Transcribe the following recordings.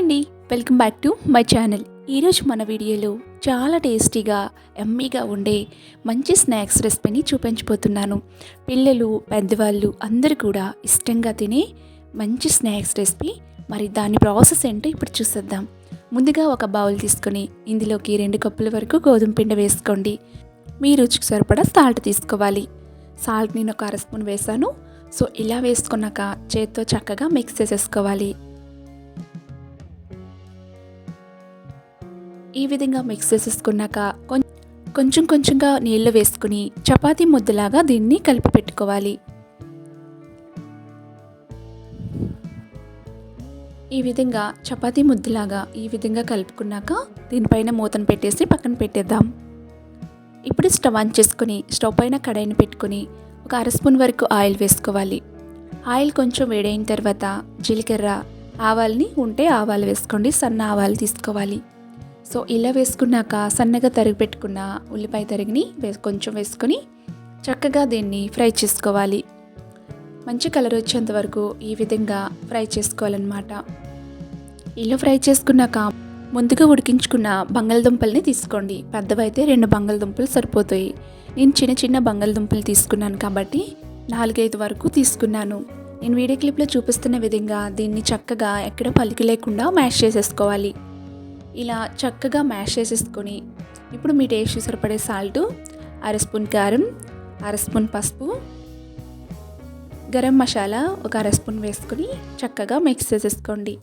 అండి. Welcome back to my channel ఈరోజు మన వీడియోలో చాలా టేస్టీగా ఎమ్మీగా ఉండే మంచి స్నాక్స్ రెసిపీని చూపించబోతున్నాను. పిల్లలు పెద్దవాళ్ళు అందరూ కూడా ఇష్టంగా తినే మంచి స్నాక్స్ రెసిపీ. మరి దాని ప్రాసెస్ ఏంటో ఇప్పుడు చూసేద్దాం. ముందుగా ఒక బౌల్ తీసుకొని ఇందులోకి రెండు కప్పుల వరకు గోధుమ పిండి వేసుకోండి. మీ రుచికి సరిపడా సాల్ట్ తీసుకోవాలి. సాల్ట్ నేను ఒక అర స్పూన్ వేసాను సో ఇలా వేసుకున్నాక చేత్తో చక్కగా మిక్స్ చేసేసుకోవాలి. ఈ విధంగా మిక్స్ చేసేసుకున్నాక కొంచెం కొంచెంగా నీళ్ళు వేసుకుని చపాతీ ముద్దలాగా దీన్ని కలిపి పెట్టుకోవాలి. ఈ విధంగా చపాతీ ముద్దలాగా ఈ విధంగా కలుపుకున్నాక దీనిపైన మూతను పెట్టేసి పక్కన పెట్టేద్దాం. ఇప్పుడు స్టవ్ ఆన్ చేసుకుని స్టవ్ పైన కడాయిని పెట్టుకుని ఒక అర స్పూన్ వరకు ఆయిల్ వేసుకోవాలి. ఆయిల్ కొంచెం వేడైన తర్వాత జీలకర్ర ఆవాల్ని ఉంటే ఆవాలు వేసుకోండి సన్న ఆవాలు తీసుకోవాలి. సో ఇలా వేసుకున్నాక సన్నగా తరిగి పెట్టుకున్న ఉల్లిపాయ తరిగిని వే కొంచెం వేసుకొని చక్కగా దీన్ని ఫ్రై చేసుకోవాలి. మంచి కలర్ వచ్చేంత వరకు ఈ విధంగా ఫ్రై చేసుకోవాలన్నమాట. ఇలా ఫ్రై చేసుకున్నాక ముందుగా ఉడికించుకున్న బంగాళదుంపల్ని తీసుకోండి. పెద్దవైతే రెండు బంగాళదుంపలు సరిపోతాయి. నేను చిన్న చిన్న బంగాళదుంపలు తీసుకున్నాను కాబట్టి నాలుగైదు వరకు తీసుకున్నాను. నేను వీడియో క్లిప్లో చూపిస్తున్న విధంగా దీన్ని చక్కగా ఎక్కడ పలికి లేకుండా మ్యాష్ చేసేసుకోవాలి. ఇలా చక్కగా మ్యాష్ చేసేసుకొని ఇప్పుడు మీ టేస్ట్ సరిపడే సాల్ట్ అర స్పూన్ కారం అర స్పూన్ పసుపు గరం మసాలా ఒక అర స్పూన్ వేసుకొని చక్కగా మిక్స్ చేసేసుకోండి.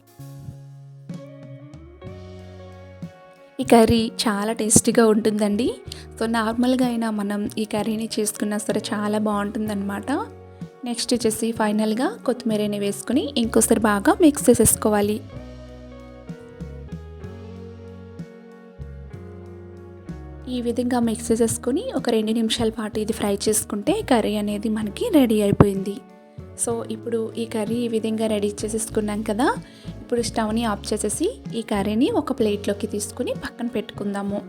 ఈ కర్రీ చాలా టేస్టీగా ఉంటుందండి. సో నార్మల్గా అయినా మనం ఈ కర్రీని చేసుకున్నా సరే చాలా బాగుంటుందన్నమాట. నెక్స్ట్ వచ్చేసి ఫైనల్గా కొత్తిమీరని వేసుకొని ఇంకోసారి బాగా మిక్స్ చేసేసుకోవాలి. ఈ విధంగా మిక్స్ చేసేసుకొని ఒక రెండు నిమిషాల పాటు ఇది ఫ్రై చేసుకుంటే కర్రీ అనేది మనకి రెడీ అయిపోయింది. సో ఇప్పుడు ఈ కర్రీ ఈ విధంగా రెడీ చేసేసుకున్నాం కదా ఇప్పుడు స్టవ్ని ఆఫ్ చేసేసి ఈ కర్రీని ఒక ప్లేట్లోకి తీసుకుని పక్కన పెట్టుకుందాము.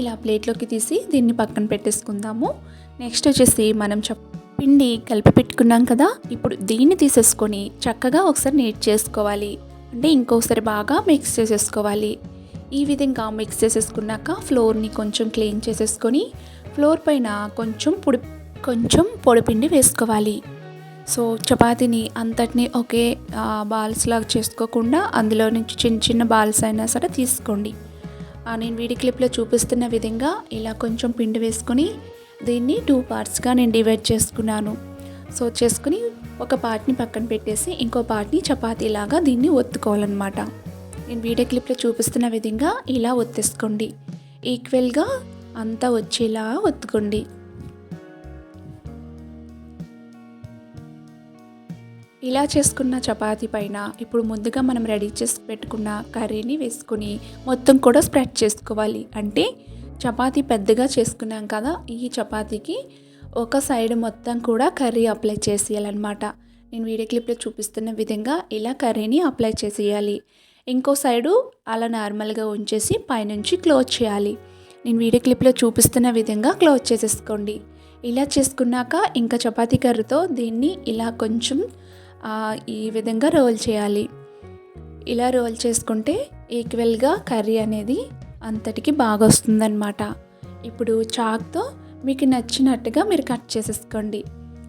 ఇలా ప్లేట్లోకి తీసి దీన్ని పక్కన పెట్టేసుకుందాము. నెక్స్ట్ వచ్చేసి మనం చప్ పిండి కలిపి పెట్టుకున్నాం కదా ఇప్పుడు దీన్ని తీసేసుకొని చక్కగా ఒకసారి నీట్ చేసుకోవాలి. అంటే ఇంకోసారి బాగా మిక్స్ చేసేసుకోవాలి. ఈ విధంగా మిక్స్ చేసేసుకున్నాక ఫ్లోర్ని కొంచెం క్లీన్ చేసేసుకొని ఫ్లోర్ పైన కొంచెం పొడి కొంచెం పొడిపిండి వేసుకోవాలి. సో చపాతీని అంతటిని ఒకే బాల్స్ లాగా చేసుకోకుండా అందులో నుంచి చిన్న చిన్న బాల్స్ అయినా సరే తీసుకోండి. నేను వీడియో క్లిప్లో చూపిస్తున్న విధంగా ఇలా కొంచెం పిండి వేసుకొని దీన్ని టూ పార్ట్స్గా నేను డివైడ్ చేసుకున్నాను. సో చేసుకుని ఒక పార్ట్ని పక్కన పెట్టేసి ఇంకో పార్ట్ని చపాతీలాగా దీన్ని ఒత్తుకోవాలన్నమాట. నేను వీడియో క్లిప్లో చూపిస్తున్న విధంగా ఇలా ఒత్తేసుకోండి. ఈక్వల్గా అంతా వచ్చేలా ఒత్తుకోండి. ఇలా చేసుకున్న చపాతీ పైన ఇప్పుడు ముందుగా మనం రెడీ చేసి పెట్టుకున్న కర్రీని వేసుకొని మొత్తం కూడా స్ప్రెడ్ చేసుకోవాలి. అంటే చపాతీ పెద్దగా చేసుకున్నాం కదా ఈ చపాతీకి ఒక సైడ్ మొత్తం కూడా కర్రీ అప్లై చేసేయాలన్నమాట. నేను వీడియో క్లిప్లో చూపిస్తున్న విధంగా ఇలా కర్రీని అప్లై చేసేయాలి. ఇంకో సైడు అలా నార్మల్గా ఉంచేసి పైనుంచి క్లోజ్ చేయాలి. నేను వీడియో క్లిప్లో చూపిస్తున్న విధంగా క్లోజ్ చేసేసుకోండి. ఇలా చేసుకున్నాక ఇంకా చపాతీ కర్రీతో దీన్ని ఇలా కొంచెం ఈ విధంగా రోల్ చేయాలి. ఇలా రోల్ చేసుకుంటే ఈక్వల్గా కర్రీ అనేది అంతటికి బాగా వస్తుందన్నమాట. ఇప్పుడు చాక్తో మీకు నచ్చినట్టుగా మీరు కట్ చేసేసుకోండి.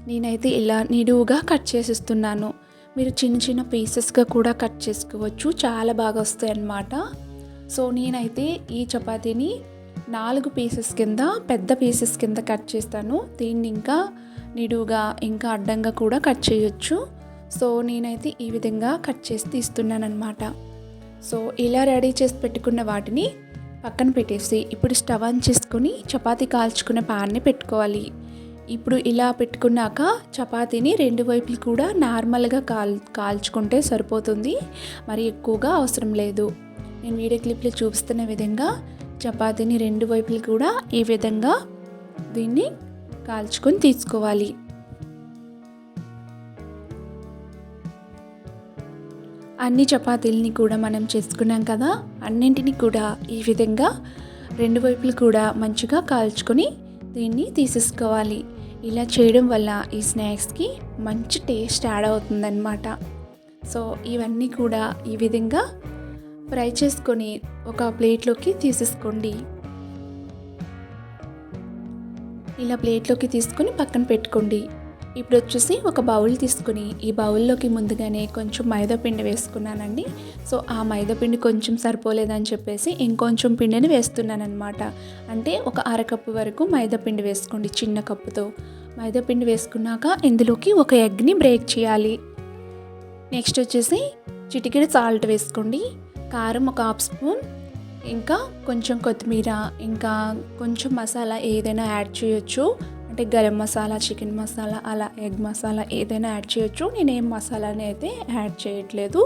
నేనైతే ఇలా నిడువుగా కట్ చేసేస్తున్నాను. మీరు చిన్న చిన్న పీసెస్గా కూడా కట్ చేసుకోవచ్చు. చాలా బాగా వస్తాయి అన్నమాట. సో నేనైతే ఈ చపాతీని నాలుగు పీసెస్ కింద పెద్ద పీసెస్ కింద కట్ చేస్తాను. దీన్ని ఇంకా నిడుగా ఇంకా అడ్డంగా కూడా కట్ చేయొచ్చు. సో నేనైతే ఈ విధంగా కట్ చేసి తీస్తున్నాను అనమాట సో ఇలా రెడీ చేసి పెట్టుకున్న వాటిని పక్కన పెట్టేసి ఇప్పుడు స్టవ్ ఆన్ చేసుకొని చపాతీ కాల్చుకునే ప్యాన్ని పెట్టుకోవాలి. ఇప్పుడు ఇలా పెట్టుకున్నాక చపాతీని రెండు వైపులు కూడా నార్మల్గా కాల్ కాల్చుకుంటే సరిపోతుంది. మరి ఎక్కువగా అవసరం లేదు. నేను వీడియో క్లిప్లో చూపిస్తున్న విధంగా చపాతీని రెండు వైపులు కూడా ఈ విధంగా దీన్ని కాల్చుకొని తీసుకోవాలి. అన్ని చపాతీలని కూడా మనం చేసుకున్నాం కదా అన్నింటినీ కూడా ఈ విధంగా రెండు వైపులు కూడా మంచిగా కాల్చుకొని దీన్ని తీసేసుకోవాలి. ఇలా చేయడం వల్ల ఈ స్నాక్స్కి మంచి టేస్ట్ యాడ్ అవుతుందన్నమాట. సో ఇవన్నీ కూడా ఈ విధంగా ఫ్రై చేసుకొని ఒక ప్లేట్లోకి తీసేసుకోండి. ఇలా ప్లేట్లోకి తీసుకొని పక్కన పెట్టుకోండి. ఇప్పుడు వచ్చేసి ఒక బౌల్ తీసుకుని ఈ బౌల్లోకి ముందుగానే కొంచెం మైదా పిండి వేసుకున్నానండి. సో ఆ మైదా పిండి కొంచెం సరిపోలేదని చెప్పేసి ఇంకొంచెం పిండిని వేస్తున్నాను అనమాట అంటే ఒక అరకప్పు వరకు మైదా పిండి వేసుకోండి చిన్న కప్పుతో. మైదా పిండి వేసుకున్నాక ఇందులోకి ఒక ఎగ్ని బ్రేక్ చేయాలి. నెక్స్ట్ వచ్చేసి చిటికెడు సాల్ట్ వేసుకోండి. కారం ఒక హాఫ్ స్పూన్. ఇంకా కొంచెం కొత్తిమీర ఇంకా కొంచెం మసాలా ఏదైనా యాడ్ చేయొచ్చు. అంటే గరం మసాలా చికెన్ మసాలా అలా ఎగ్ మసాలా ఏదైనా యాడ్ చేయొచ్చు. నేను ఏం మసాలాని అయితే యాడ్ చేయట్లేదు.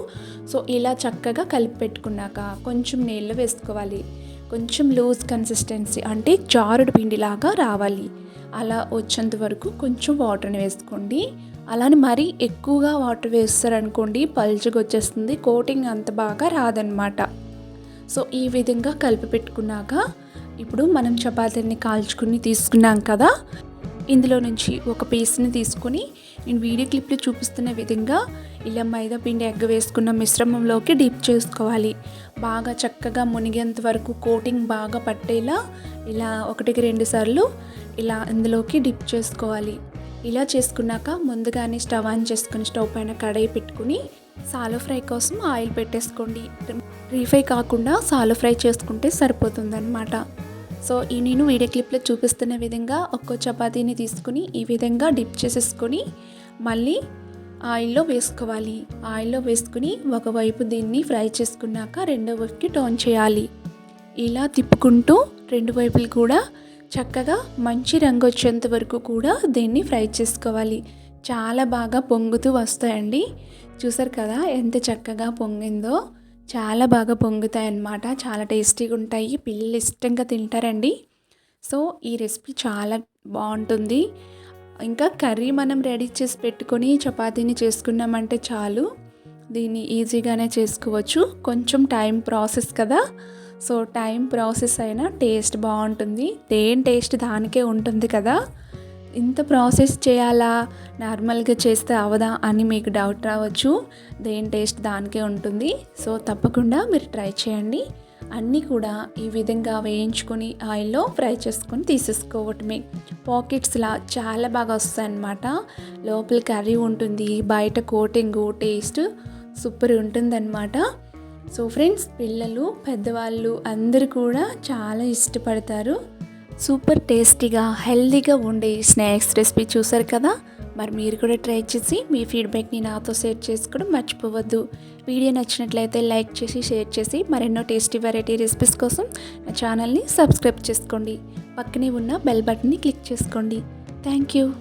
సో ఇలా చక్కగా కలిపి పెట్టుకున్నాక కొంచెం నీళ్ళు వేసుకోవాలి. కొంచెం లూజ్ కన్సిస్టెన్సీ అంటే జారుడు పిండిలాగా రావాలి. అలా వచ్చేంత వరకు కొంచెం వాటర్ని వేసుకోండి. అలానే మరీ ఎక్కువగా వాటర్ వేస్తారనుకోండి పల్చగా వచ్చేస్తుంది. కోటింగ్ అంత బాగా రాదనమాట సో ఈ విధంగా కలిపి పెట్టుకున్నాక ఇప్పుడు మనం చపాతీని కాల్చుకుని తీసుకున్నాం కదా ఇందులో నుంచి ఒక పీస్ని తీసుకొని నేను వీడియో క్లిప్లో చూపిస్తున్న విధంగా ఇలా మైదా పిండి ఎగ్గ వేసుకున్న మిశ్రమంలోకి డిప్ చేసుకోవాలి. బాగా చక్కగా మునిగేంత వరకు కోటింగ్ బాగా పట్టేలా ఇలా ఒకటికి రెండు సార్లు ఇలా ఇందులోకి డిప్ చేసుకోవాలి. ఇలా చేసుకున్నాక ముందుగానే స్టవ్ ఆన్ చేసుకుని స్టవ్ పైన కడాయి పెట్టుకుని సాలో ఫ్రై కోసం ఆయిల్ పెట్టేసుకోండి. రీఫ్రై కాకుండా సాలో ఫ్రై చేసుకుంటే సరిపోతుందన్నమాట. సో ఈ నేను వీడియో క్లిప్లో చూపిస్తున్న విధంగా ఒక్కో చపాతీని తీసుకుని ఈ విధంగా డిప్ చేసేసుకొని మళ్ళీ ఆయిల్లో వేసుకోవాలి. ఆయిల్లో వేసుకుని ఒకవైపు దీన్ని ఫ్రై చేసుకున్నాక రెండో వైపుకి టర్న్ చేయాలి. ఇలా తిప్పుకుంటూ రెండు వైపులు కూడా చక్కగా మంచి రంగు వచ్చేంత వరకు కూడా దీన్ని ఫ్రై చేసుకోవాలి. చాలా బాగా పొంగుతూ వస్తాయండి. చూసారు కదా ఎంత చక్కగా పొంగిందో. చాలా బాగా పొంగుతాయి అన్నమాట చాలా టేస్టీగా ఉంటాయి పిల్లలు ఇష్టంగా తింటారండి. సో ఈ రెసిపీ చాలా బాగుంటుంది ఇంకా కర్రీ మనం రెడీ చేసి పెట్టుకొని చపాతీని చేసుకున్నామంటే చాలు. దీన్ని ఈజీగానే చేసుకోవచ్చు. కొంచెం టైం ప్రాసెస్ కదా. సో టైం ప్రాసెస్ అయినా టేస్ట్ బాగుంటుంది దేని టేస్ట్ దానికే ఉంటుంది కదా. ఇంత ప్రాసెస్ చేయాలా? నార్మల్గా చేస్తే అవదా అని మీకు డౌట్ రావచ్చు. దేని టేస్ట్ దానికే ఉంటుంది. సో తప్పకుండా మీరు ట్రై చేయండి. అన్నీ కూడా ఈ విధంగా వేయించుకొని ఆయిల్లో ఫ్రై చేసుకొని తీసేసుకోవటమే. పాకెట్స్లా చాలా బాగా వస్తాయి అన్నమాట లోపల కర్రీ ఉంటుంది బయట కోటింగ్ టేస్ట్ సూపర్ ఉంటుందన్నమాట. సో ఫ్రెండ్స్ పిల్లలు పెద్దవాళ్ళు అందరూ కూడా చాలా ఇష్టపడతారు. సూపర్ టేస్టీగా హెల్దీగా ఉండే స్నాక్స్ రెసిపీ చూసారు కదా? మరి మీరు కూడా ట్రై చేసి మీ ఫీడ్బ్యాక్ని నాతో షేర్ చేసుకోవడం మర్చిపోవద్దు. వీడియో నచ్చినట్లయితే లైక్ చేసి షేర్ చేసి మరెన్నో టేస్టీ వెరైటీ రెసిపీస్ కోసం నా ఛానల్ని సబ్స్క్రైబ్ చేసుకోండి. పక్కనే ఉన్న బెల్ బటన్ని క్లిక్ చేసుకోండి. Thank you.